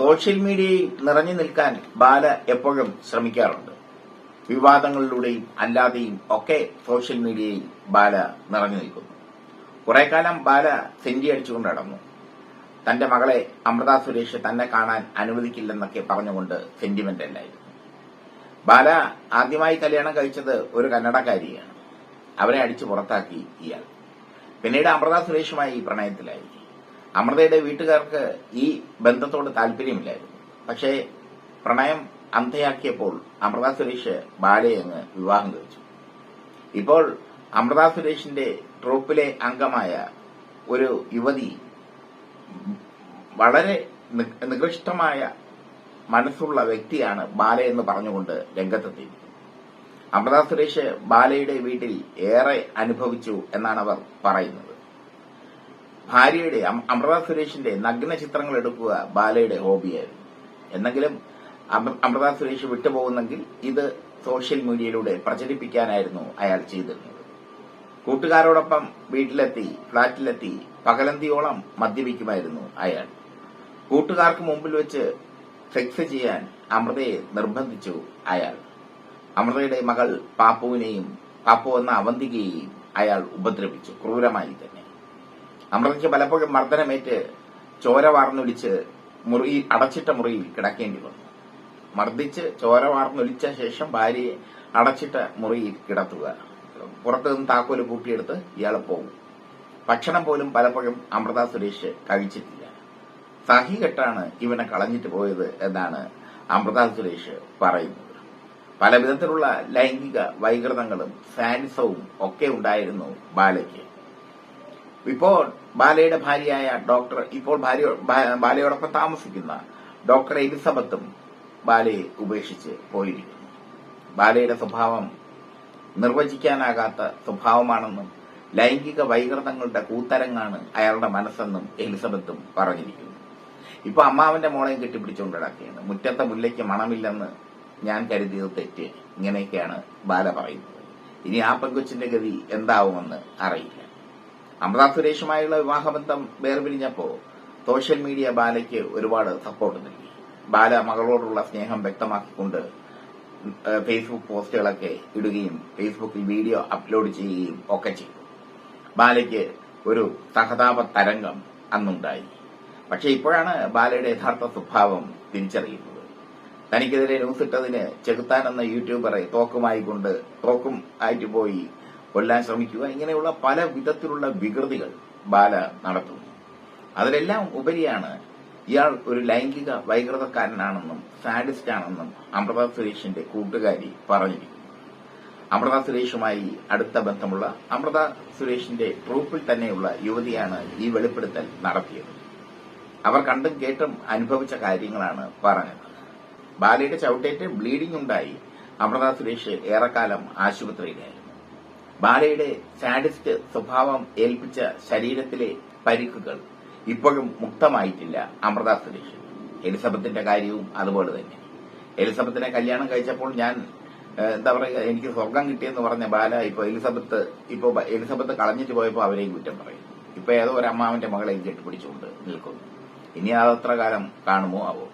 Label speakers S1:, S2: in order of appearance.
S1: Social മീഡിയയിൽ നിറഞ്ഞു നിൽക്കാൻ ബാല എപ്പോഴും ശ്രമിക്കാറുണ്ട്. വിവാദങ്ങളിലൂടെയും അല്ലാതെയും ഒക്കെ സോഷ്യൽ മീഡിയയിൽ ബാല നിറഞ്ഞു നിൽക്കുന്നു. കുറെ കാലം ബാല സെന്റി അടിച്ചുകൊണ്ട് നടന്നു. തന്റെ മകളെ അമൃത സുരേഷ് തന്നെ കാണാൻ അനുവദിക്കില്ലെന്നൊക്കെ പറഞ്ഞുകൊണ്ട് സെന്റിമെന്റ് അല്ലായിരുന്നു. ബാല ആദ്യമായി കല്യാണം കഴിച്ചത് ഒരു കന്നഡക്കാരിയാണ് അവരെ അടിച്ചു പുറത്താക്കി ഇയാൾ. പിന്നീട് അമൃത സുരേഷുമായി പ്രണയത്തിലായി അമൃതയുടെ വീട്ടുകാർക്ക് ഈ ബന്ധത്തോട് താല്പര്യമില്ലായിരുന്നു. പക്ഷേ പ്രണയം അന്ധയാക്കിയപ്പോൾ അമൃത സുരേഷ് ബാലയെ അങ്ങ് വിവാഹം കഴിച്ചു. ഇപ്പോൾ അമൃത സുരേഷിന്റെ ട്രൂപ്പിലെ അംഗമായ ഒരു യുവതി വളരെ നികൃഷ്ടമായ മനസ്സുള്ള വ്യക്തിയാണ് ബാല എന്ന് പറഞ്ഞുകൊണ്ട് രംഗത്തെത്തി അമൃത സുരേഷ് ബാലയുടെ വീട്ടിൽ ഏറെ അനുഭവിച്ചു എന്നാണ് അവർ പറയുന്നത്. ഭാര്യയുടെ അമൃത സുരേഷിന്റെ നഗ്ന ചിത്രങ്ങൾ എടുക്കുക ബാലയുടെ ഹോബിയായിരുന്നു. എന്നെങ്കിലും അമൃ- അമൃത സുരേഷ് വിട്ടുപോകുന്നെങ്കിൽ ഇത് സോഷ്യൽ മീഡിയയിലൂടെ പ്രചരിപ്പിക്കാനായിരുന്നു അയാൾ ചെയ്തിരുന്നത്. കൂട്ടുകാരോടൊപ്പം വീട്ടിലെത്തി ഫ്ളാറ്റിലെത്തി പകലന്തിയോളം മദ്യപിക്കുമായിരുന്നു അയാൾ. കൂട്ടുകാർക്ക് മുമ്പിൽ വെച്ച് സെക്സ് ചെയ്യാൻ അമൃതയെ നിർബന്ധിച്ചു അയാൾ. അമൃതയുടെ മകൾ പാപ്പുവിനെയും പാപ്പു എന്ന അവന്തികയെയും അയാൾ ഉപദ്രവിച്ചു ക്രൂരമായി തന്നെ. അമൃതയ്ക്ക് പലപ്പോഴും മർദ്ദനമേറ്റ് ചോര വാർന്നൊലിച്ച് മുറി അടച്ചിട്ട മുറിയിൽ കിടക്കേണ്ടി വന്നു. മർദ്ദിച്ച് ചോര വാർന്നൊലിച്ച ശേഷം ഭാര്യയെ അടച്ചിട്ട മുറിയിൽ കിടത്തുക. പുറത്തു നിന്ന് താക്കോൽ കൂട്ടിയെടുത്ത് ഇയാൾ പോകും ഭക്ഷണം പോലും പലപ്പോഴും അമൃത സുരേഷ് കഴിച്ചിട്ടില്ല. സഹി കെട്ടാണ് ഇവനെ കളഞ്ഞിട്ട് പോയത് എന്നാണ് അമൃത സുരേഷ് പറയുന്നത്. പല വിധത്തിലുള്ള ലൈംഗിക വൈകൃതങ്ങളും സാനിസവും ഒക്കെ ഉണ്ടായിരുന്നു ബാലയ്ക്ക്. ഇപ്പോൾ ബാലയുടെ ഭാര്യയായ ഡോക്ടർ ഇപ്പോൾ ഭാര്യ ബാലയോടൊപ്പം താമസിക്കുന്ന ഡോക്ടർ എലിസബത്തും ബാലയെ ഉപേക്ഷിച്ച് പോയിരിക്കുന്നു. ബാലയുടെ സ്വഭാവം നിർവചിക്കാനാകാത്ത സ്വഭാവമാണെന്നും ലൈംഗിക വൈകൃതങ്ങളുടെ കൂത്തരങ്ങാണ് അയാളുടെ മനസ്സെന്നും എലിസബത്തും പറഞ്ഞിരിക്കുന്നു. ഇപ്പൊ അമ്മാവന്റെ മോളെയും കെട്ടിപ്പിടിച്ചുകൊണ്ട് കിടക്കുകയാണ് മുറ്റത്തെ മുല്ലയ്ക്ക് മണമില്ലെന്ന് ഞാൻ കരുതിയത് തെറ്റ്. ഇങ്ങനെയൊക്കെയാണ് ബാല പറയുന്നത്. ഇനി ആ പെങ്കൊച്ചിന്റെ ഗതി എന്താവുമെന്ന് അറിയില്ല. അമൃത സുരേഷുമായുള്ള വിവാഹബന്ധം വേർപിരിഞ്ഞപ്പോ സോഷ്യൽ മീഡിയ ബാലയ്ക്ക് ഒരുപാട് സപ്പോർട്ട് നൽകി. ബാല മകളോടുള്ള സ്നേഹം വ്യക്തമാക്കിക്കൊണ്ട് ഫേസ്ബുക്ക് പോസ്റ്റുകളൊക്കെ ഇടുകയും ഫേസ്ബുക്കിൽ വീഡിയോ അപ്ലോഡ് ചെയ്യുകയും ഒക്കെ ചെയ്തു. ബാലയ്ക്ക് ഒരു സഹതാപ തരംഗം അന്നുണ്ടായി. പക്ഷെ ഇപ്പോഴാണ് ബാലയുടെ യഥാർത്ഥ സ്വഭാവം തിരിച്ചറിയുന്നത്. തനിക്കെതിരെ ന്യൂസ് ഇട്ടതിന് ചെകുത്താൻ എന്ന യൂട്യൂബറെ തോക്കുമായി കൊണ്ട് തോക്കും ആയിട്ട് പോയി കൊല്ലാൻ ശ്രമിക്കുക ഇങ്ങനെയുള്ള പല വിധത്തിലുള്ള വികൃതികൾ ബാല നടത്തുന്നു. അതിലെല്ലാം ഉപരിയാണ് ഇയാൾ ഒരു ലൈംഗിക വൈകൃതക്കാരനാണെന്നും സാഡിസ്റ്റ് ആണെന്നും അമൃത സുരേഷിന്റെ കൂട്ടുകാരി പറഞ്ഞിരിക്കുന്നു. അമൃത സുരേഷുമായി അടുത്ത ബന്ധമുള്ള അമൃത സുരേഷിന്റെ ട്രൂപ്പിൽ തന്നെയുള്ള യുവതിയാണ് ഈ വെളിപ്പെടുത്തൽ നടത്തിയത്. അവർ കണ്ടും കേട്ടും അനുഭവിച്ച കാര്യങ്ങളാണ് പറഞ്ഞത്. ബാലയുടെ ചവിട്ടേറ്റ് ബ്ലീഡിംഗ് ഉണ്ടായി. അമൃത സുരേഷ് ഏറെക്കാലം ആശുപത്രിയിലായിരുന്നു. ബാലയുടെ സാഡിസ്റ്റ് സ്വഭാവം ഏൽപ്പിച്ച ശരീരത്തിലെ പരിക്കുകൾ ഇപ്പോഴും മുക്തമായിട്ടില്ല അമൃത സുരേഷ്. എലിസബത്തിന്റെ കാര്യവും അതുപോലെ തന്നെ. എലിസബത്തിനെ കല്യാണം കഴിച്ചപ്പോൾ ഞാൻ എന്താ പറയുക എനിക്ക് സ്വർഗം കിട്ടിയെന്ന് പറഞ്ഞ ബാല ഇപ്പൊ എലിസബത്ത് ഇപ്പൊ എലിസബത്ത് കളഞ്ഞിട്ട് പോയപ്പോൾ അവരെയും കുറ്റം പറയും. ഇപ്പൊ ഏതോ ഒരു അമ്മാവന്റെ മകളെയും കെട്ടിപ്പിടിച്ചുകൊണ്ട് നിൽക്കുന്നു. ഇനി അതത്ര കാലം കാണുമോ ആവോ?